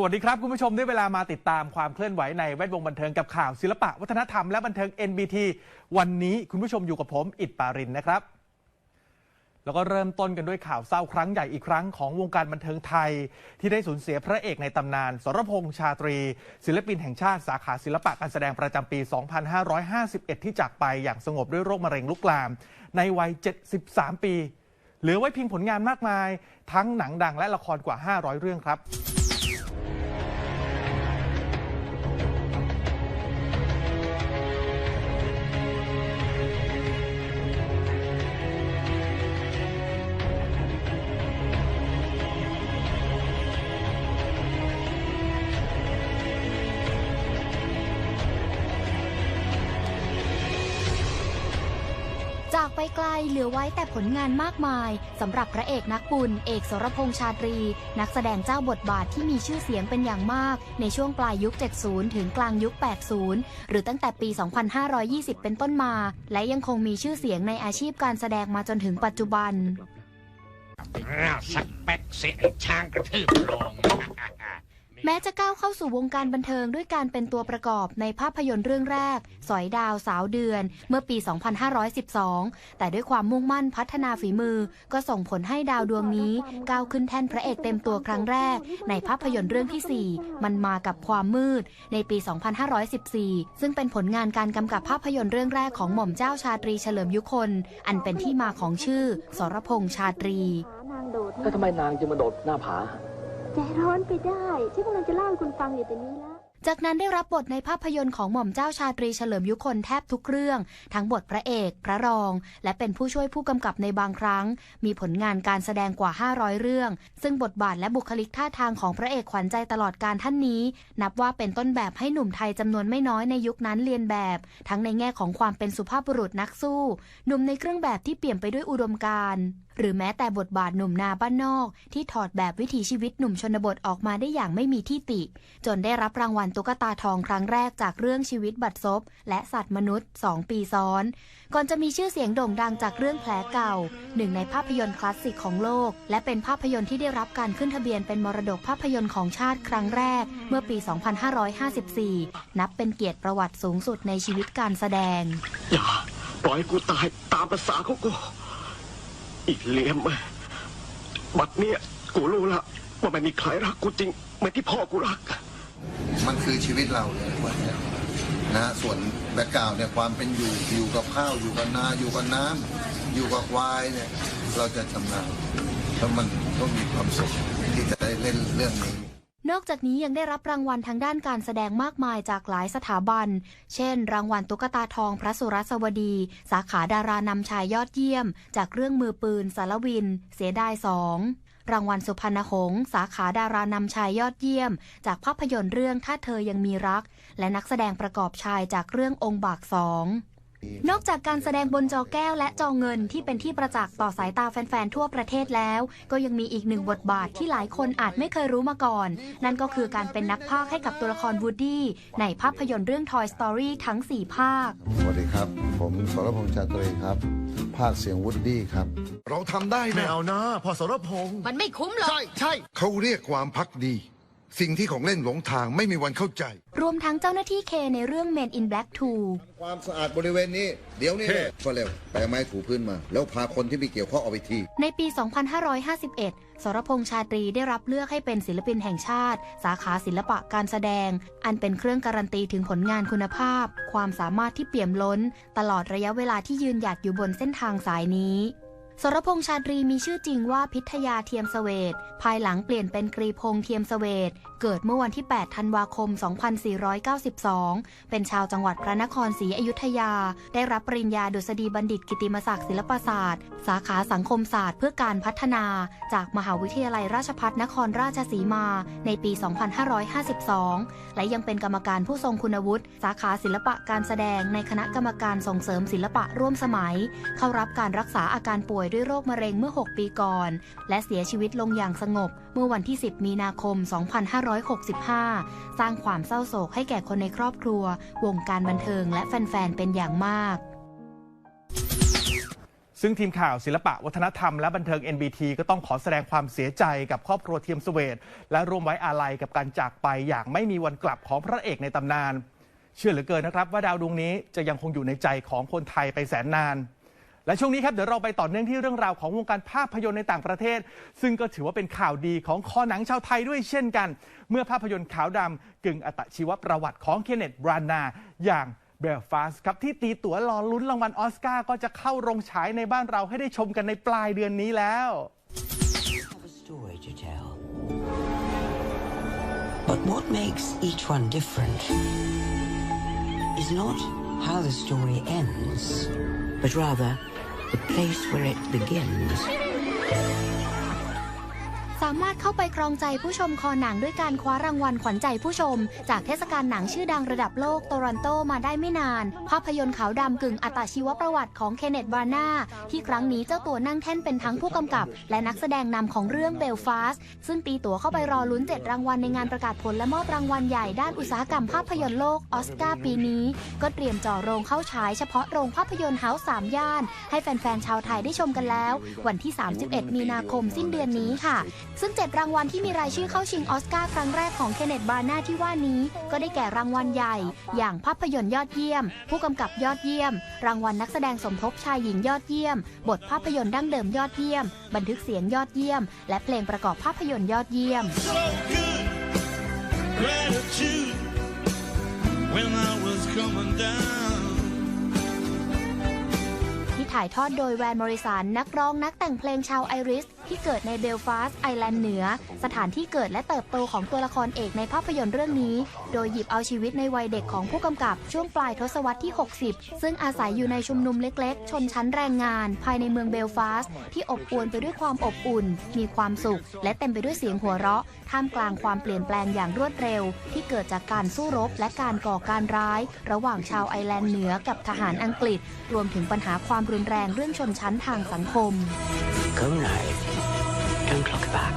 สวัสดีครับ คุณผู้ชมได้เวลามาติดตามความเคลื่อนไหวในแวดวงบันเทิงกับข่าวศิลปะ วัฒนธรรมและบันเทิง NBT วันนี้คุณผู้ชมอยู่กับผม อิดปารินนะครับ แล้วก็เริ่มต้นกันด้วยข่าวเศร้าครั้งใหญ่อีกครั้งของวงการบันเทิงไทย ที่ได้สูญเสียพระเอกในตำนาน สรพงษ์ชาตรี ศิลปินแห่งชาติสาขาศิลปะการแสดงประจำปี 2551 ที่จากไปอย่างสงบด้วยโรคมะเร็งลุกลาม ในวัย 73 ปี เหลือไว้เพียงผลงานมากมาย ทั้งหนังดังและละครกว่า 500 เรื่องครับ จากไปไกลเหลือไว้แต่ผลงานมากมายสำหรับพระเอกนักบุญ เอกสรพงษ์ชาตรี นักแสดงเจ้าบทบาทที่มีชื่อเสียงเป็นอย่างมาก ในช่วงปลายยุค 70 ถึงกลางยุค 80 หรือตั้งแต่ปี 2520 เป็นต้นมา และยังคงมีชื่อเสียงในอาชีพการแสดงมาจนถึงปัจจุบัน สักแป๊กเสียไอ้ช้างกระทืบลง แม้จะก้าวเข้าสู่วงการบันเทิงด้วยการเป็นตัวประกอบในภาพยนตร์เรื่องแรก สอยดาวสาวเดือน เมื่อปี 2512 แต่ด้วยความมุ่งมั่นพัฒนาฝีมือ ก็ส่งผลให้ดาวดวงนี้ก้าวขึ้นแท่นพระเอกเต็มตัวครั้งแรก ในภาพยนตร์เรื่องที่ 4 มันมากับความมืด ในปี 2514 ซึ่งเป็นผลงานการกำกับภาพยนตร์เรื่องแรกของหม่อมเจ้าชาตรีเฉลิมยุคน อันเป็นที่มาของชื่อ สรพงษ์ชาตรีนางโดดแล้วทำไมนางจึงมาโดดหน้าผา ใจร้อนไปได้ฉันกำลังจะเล่าให้คุณฟังอยู่แต่นี้แล้วจากนั้นได้รับบทในภาพยนตร์ของหม่อมเจ้าชาตรีเฉลิมยุคนแทบทุกเรื่อง ทั้งบทพระเอก พระรอง และเป็นผู้ช่วยผู้กำกับในบางครั้ง มีผลงานการแสดงกว่า 500 เรื่อง ซึ่งบทบาทและบุคลิกท่าทางของพระเอกขวัญใจตลอดการท่านนี้ นับว่าเป็นต้นแบบให้หนุ่มไทยจำนวนไม่น้อยในยุคนั้นเรียนแบบ ทั้งในแง่ของความเป็นสุภาพบุรุษนักสู้ หนุ่มในเครื่องแบบที่เปลี่ยมไปด้วยอุดมการณ์ หรือแม้แต่บทบาทหนุ่มนาบ้านนอก ที่ถอดแบบวิถีชีวิตหนุ่มชนบทออกมาได้อย่างไม่มีที่ติ จนได้รับรางวัลตุ๊กตาทองครั้งแรกจากเรื่องชีวิตบัดซบ และสัตว์มนุษย์ 2 ปีซ้อน ก่อนจะมีชื่อเสียงโด่งดังจากเรื่องแผลเก่า หนึ่งในภาพยนตร์คลาสสิกของโลก และเป็นภาพยนตร์ที่ได้รับการขึ้นทะเบียนเป็นมรดกภาพยนตร์ของชาติครั้งแรก เมื่อปี 2554 นับเป็นเกียรติประวัติสูงสุดในชีวิตการแสดงอย่าปล่อยกูตายตามภาษาของกู อีกเลี้ยมบัดเนี้ยกูรู้ละว่ามันมีใครรักกูจริงเหมือนที่พ่อกูรัก มันคือชีวิตเราเลยนะฮะส่วนแบกกาวเนี่ยความเป็นอยู่อยู่กับข้าวอยู่กับนาอยู่กับน้ำอยู่กับควายเนี่ยเราจะชำนาญแล้วมันก็มีความสุขที่จะได้เล่นเรื่องนี้ นอกจากนี้ยังได้รับรางวัลทางด้านการแสดงมากมายจากหลายสถาบัน เช่น รางวัลตุ๊กตาทองพระสุรสวดี สาขาดารานำชายยอดเยี่ยม จากเรื่องมือปืน สารวิน เสียดายสองรางวัลสุพรรณหงษ์สาขาดารานำชายยอดเยี่ยม จากภาพยนตร์เรื่องถ้าเธอยังมีรัก และนักแสดงประกอบชายจากเรื่ององค์บากสอง นอกจากการแสดงบนจอแก้วและจอเงินที่เป็นที่ประจักษ์ต่อสายตาแฟน ๆ ทั่วประเทศแล้ว ก็ยังมีอีกหนึ่งบทบาทที่หลายคนอาจไม่เคยรู้มาก่อน นั่นก็คือการเป็นนักพากย์ให้กับตัวละครวูดดี้ในภาพยนตร์เรื่อง Toy Story ทั้ง 4 ภาค สวัสดีครับ ผมสรพงษ์ชาตรีครับ ภาคเสียงวูดดี้ครับ เราทำได้ไม่นะเอานะพอสรพงษ์มันไม่คุ้มหรอก ใช่ใช่เขาเรียกความพักดี สิ่งที่ของเล่นหลงทางไม่มีวันเข้าใจ รวมทั้งเจ้าหน้าที่เคในเรื่อง Men in Black 2 ความสะอาดบริเวณนี้ เดี๋ยวนี้เลยก็เร็วแปรงไม้ถูพื้นมา แล้วพาคนที่มีเกี่ยวข้องออกไปที ในปี 2551 สรพงษ์ชาตรีได้รับเลือกให้เป็นศิลปินแห่งชาติ สาขาศิลปะการแสดง อันเป็นเครื่องการันตีถึงผลงานคุณภาพ ความสามารถที่เปี่ยมล้น ตลอดระยะเวลาที่ยืนหยัดอยู่บนเส้นทางสายนี้ สรพงษ์ชาตรีมีชื่อจริงว่าพิทยาเทียมเสวตภายหลังเปลี่ยนเป็นกรีพงษ์เทียมเสวตเกิดเมื่อวันที่ 8 ธันวาคม 2492 เป็นชาวจังหวัดพระนครศรีอยุธยา ได้รับปริญญาดุษฎีบัณฑิตกิติมศักดิ์ศิลปศาสตร์ สาขาสังคมศาสตร์เพื่อการพัฒนา จากมหาวิทยาลัยราชภัฏนครราชสีมา ในปี 2552 และยังเป็นกรรมการผู้ทรงคุณวุฒิสาขาศิลปะการแสดงในคณะกรรมการส่งเสริมศิลปะร่วมสมัย เข้ารับการรักษาอาการป่วยวยด้วยโรคมะเร็งเมื่อ 6 ปีก่อน และเสียชีวิตลงอย่างสงบเมื่อวันที่ 10 มีนาคม 2565 สร้างความเศร้าโศกให้แก่คนในครอบครัว วงการบันเทิงและแฟน ๆ เป็นอย่างมากซึ่งทีมข่าวศิลปะวัฒนธรรมและบันเทิง NBT ก็ต้องขอแสดงความเสียใจกับครอบครัวเทียมสเวตและร่วมไว้อาลัยกับการจากไปอย่างไม่มีวันกลับของพระเอกในตำนาน เชื่อเหลือเกินนะครับว่าดาวดวงนี้จะยังคงอยู่ในใจของคนไทยไปแสนนาน และช่วงนี้ครับเดี๋ยวเราไปต่อเนื่องที่เรื่องราวของวงการภาพยนตร์ในต่างประเทศ ซึ่งก็ถือว่าเป็นข่าวดีของคอหนังชาวไทยด้วยเช่นกัน เมื่อภาพยนตร์ขาวดำกึ่งอัตชีวประวัติของเคนเนตบรานา อย่างเบลฟาสครับ ที่ตีตั๋วรอลุ้นรางวัลออสการ์ก็จะเข้าโรงฉายในบ้านเราให้ได้ชมกันในปลายเดือนนี้แล้ว But what makes each one different is not how the story ends, but rather the place where it begins. สามารถเข้าไปครองใจผู้ชมคอหนังด้วยการคว้ารางวัลขวัญใจผู้ชม จากเทศกาลหนังชื่อดังระดับโลกโตรอนโตมาได้ไม่นาน ภาพยนตร์ขาวดำกึ่งอัตชีวประวัติของเคนเนตบานาที่ครั้งนี้เจ้าตัวนั่งแท่นเป็นทั้งผู้กำกับ และนักแสดงนำของเรื่องเบลฟาสซึ่งตีตั๋วเข้าไปรอลุ้น7รางวัลในงานประกาศผลและมอบรางวัลใหญ่ด้านอุตสาหกรรมภาพยนตร์โลกออสการ์ปีนี้ ก็เตรียมจ่อโรงเข้าฉายเฉพาะโรงภาพยนตร์เฮาส์สามย่าน ให้แฟนๆชาวไทยได้ชมกันแล้ว วันที่ 31 มีนาคมสิ้นเดือนนี้ค่ะซึ่ง 7 รางวัลที่มีรายชื่อเข้าชิงออสการ์ครั้งแรกของเคนเนตบานาที่ว่านี้ ก็ได้แก่รางวัลใหญ่ อย่างภาพยนตร์ยอดเยี่ยม ผู้กำกับยอดเยี่ยม รางวัลนักแสดงสมทบชายหญิงยอดเยี่ยม บทภาพยนตร์ดั้งเดิมยอดเยี่ยม บันทึกเสียงยอดเยี่ยม และเพลงประกอบภาพยนตร์ยอดเยี่ยม when I was coming down. ที่ถ่ายทอดโดยแวนมอริสันนักร้องนักแต่งเพลงชาวไอริส ที่เกิดในเบลฟาสต์ไอแลนด์เหนือ สถานที่เกิดและเติบโตของตัวละครเอกในภาพยนตร์เรื่องนี้ โดยหยิบเอาชีวิตในวัยเด็กของผู้กำกับช่วงปลายทศวรรษที่ 60 ซึ่งอาศัยอยู่ในชุมนุมเล็กๆ ชนชั้นแรงงาน ภายในเมืองเบลฟาสต์ที่อบอวลไปด้วยความอบอุ่น มีความสุข และเต็มไปด้วยเสียงหัวเราะ ท่ามกลางความเปลี่ยนแปลงอย่างรวดเร็ว ที่เกิดจากการสู้รบและการก่อการร้าย ระหว่างชาวไอร์แลนด์เหนือกับทหารอังกฤษ รวมถึงปัญหาความรุนแรงเรื่องชนชั้นทางสังคม Go now. Don't look back.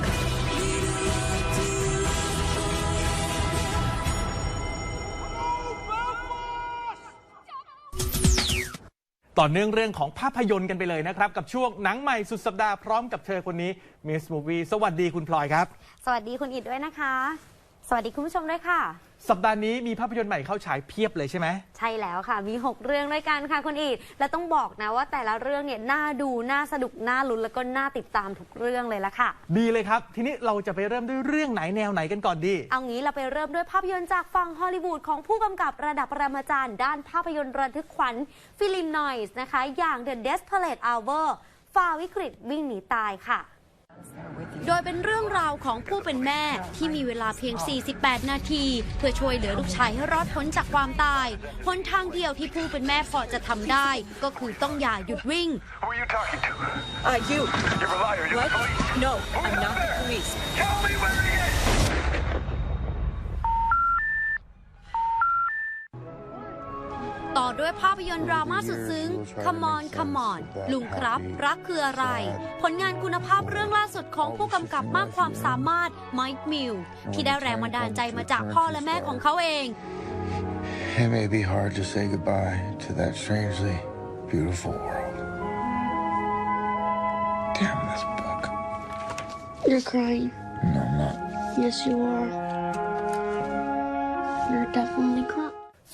ต่อเนื่องเรื่องของภาพยนตร์กันไปเลยนะครับ กับช่วงหนังใหม่สุดสัปดาห์พร้อมกับเธอคนนี้มิสมูวีสวัสดีคุณพลอยครับ สวัสดีคุณอิดด้วยนะคะ สวัสดีคุณผู้ชมด้วยค่ะ สัปดาห์นี้มีภาพยนตร์ใหม่เข้าฉายเพียบเลยใช่ไหม ใช่แล้วค่ะ มี 6 เรื่องด้วยกันค่ะคุณอิดและต้องบอกนะว่าแต่ละเรื่องเนี่ยน่าดู น่าสนุก น่าลุ้น แล้วก็น่าติดตามทุกเรื่องเลยละค่ะ ดีเลยครับ ทีนี้เราจะไปเริ่มด้วยเรื่องไหนแนวไหนกันก่อนดี เอางี้เราไปเริ่มด้วยภาพยนตร์จากฝั่งฮอลลีวูดของผู้กำกับระดับปรมาจารย์ด้านภาพยนตร์ระทึกขวัญฟิลิมนอยส์นะคะ อย่าง The Desperate Hour ฝ่าวิกฤตวิ่งหนีตายค่ะ โดยเป็นเรื่องราวของผู้เป็นแม่ที่มีเวลาเพียง 48 นาที เพื่อช่วยเหลือลูกชายให้รอดพ้นจากความตายหนทางเดียวที่ผู้เป็นแม่พอจะทำได้ ก็คือต้องอย่าหยุดวิ่ง Who are you talking to? Uh, you. You're a liar. You're the police. No, I'm not the police. Tell me where he is. ต่อด้วยภาพยนตร์ดราม่าสุดซึ้ง Come on Come on ลุงครับ รักคืออะไร ผลงานคุณภาพเรื่องล่าสุดของผู้กำกับมากความสามารถไมค์มิลที่ได้แรงบันดาลใจมาจากพ่อและแม่ของเขาเอง It may be hard to say goodbye to that strangely beautiful world. Damn this book. You're crying. No, I'm not. Yes, you are. You're definitely crying.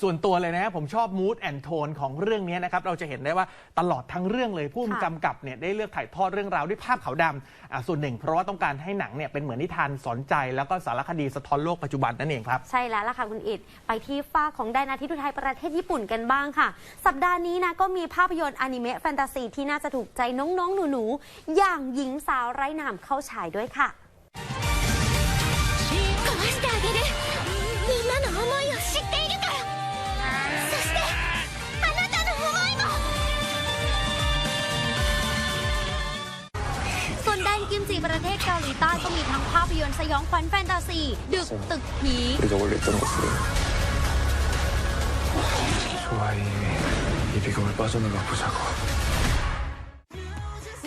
ส่วนตัวเลยนะผมชอบมูดแอนโทนของเรื่องนี้นะครับเราจะเห็นได้ว่าตลอดทั้งเรื่องเลยผู้ค่ะกำกับเนี่ยได้เลือกถ่ายทอดเรื่องราวด้วยภาพขาวดำอะส่วนหนึ่งเพราะว่าต้องการให้หนังเนี่ยเป็นเหมือนนิทานสอนใจ แล้วก็สารคดีสะท้อนโลกปัจจุบันนั่นเองครับ ใช่แล้วล่ะค่ะคุณอิดไปที่ฝ้ากของแดนอาทิตย์อุทัยประเทศญี่ปุ่นกันบ้างค่ะ สัปดาห์นี้นะก็มีภาพยนตร์อนิเมะแฟนตาซีที่น่าจะถูกใจน้องๆหนูๆอย่างหญิงสาวไร้หนามเข้าฉายด้วยค่ะ 4 ประเทศเกาหลีใต้ก็มีทั้งภาพยนตร์สยองขวัญแฟนตาซี ดึกตึกผี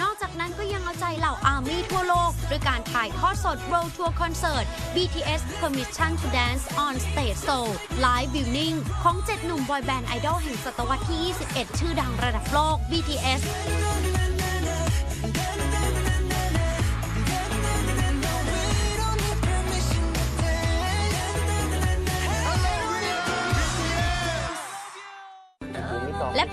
นอกจากนั้นก็ยังเอาใจเหล่าอาร์มี่ทั่วโลกด้วยการถ่ายทอดสด World Tour Concert BTS Permission to Dance on Stage Seoul Live Viewing ของเจ็ดหนุ่มบอยแบนด์ไอดอลแห่งศตวรรษที่ 21 ชื่อดังระดับโลก BTS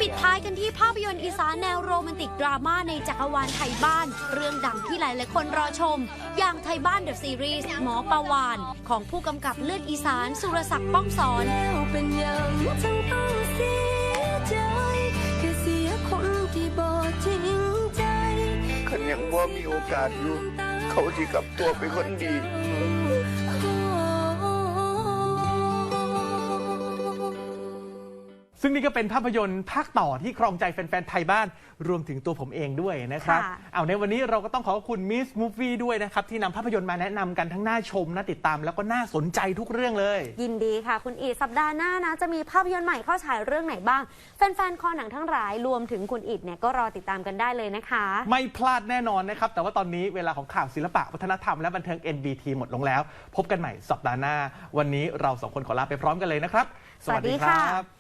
ปิดท้ายกันที่ภาพยนตร์อีสานแนวโรแมนติกดราม่าในจักรวาลไทยบ้าน เรื่องดังที่หลายๆคนรอชม อย่างไทยบ้านเดอะซีรีส์หมอประวาน ของผู้กำกับเลือดอีสานสุรศักดิ์ป้องสอนเป็นอย่างทั้งต้องเสียใจแค่เสียคนที่บอจริงใจคันยังว่ามีโอกาสอยู่ เขาที่กลับตัวเป็นคนดี ซึ่งนี่ก็เป็นภาพยนตร์ภาคต่อที่ครองใจแฟนๆ ไทยบ้าน รวมถึงตัวผมเองด้วยนะครับ ค่ะเอาในวันนี้เราก็ต้องขอบคุณมิสมูฟวี่ด้วยนะครับ ที่นำภาพยนตร์มาแนะนำกันทั้งน่าชมน่าติดตาม แล้วก็น่าสนใจทุกเรื่องเลย ยินดีค่ะ คุณอีดสัปดาห์หน้านะ จะมีภาพยนตร์ใหม่เข้าฉายเรื่องไหนบ้าง แฟนๆ คอหนังทั้งหลายรวมถึงคุณอีดเนี่ยก็รอติดตามกันได้เลยนะคะ ไม่พลาดแน่นอนนะครับ แต่ว่าตอนนี้เวลาของข่าวศิลปะวัฒนธรรมและบันเทิง NBT หมดลงแล้ว พบกันใหม่สัปดาห์หน้า วันนี้เราสองคนขอลาไปพร้อมกันเลยนะครับ สวัสดีค่ะ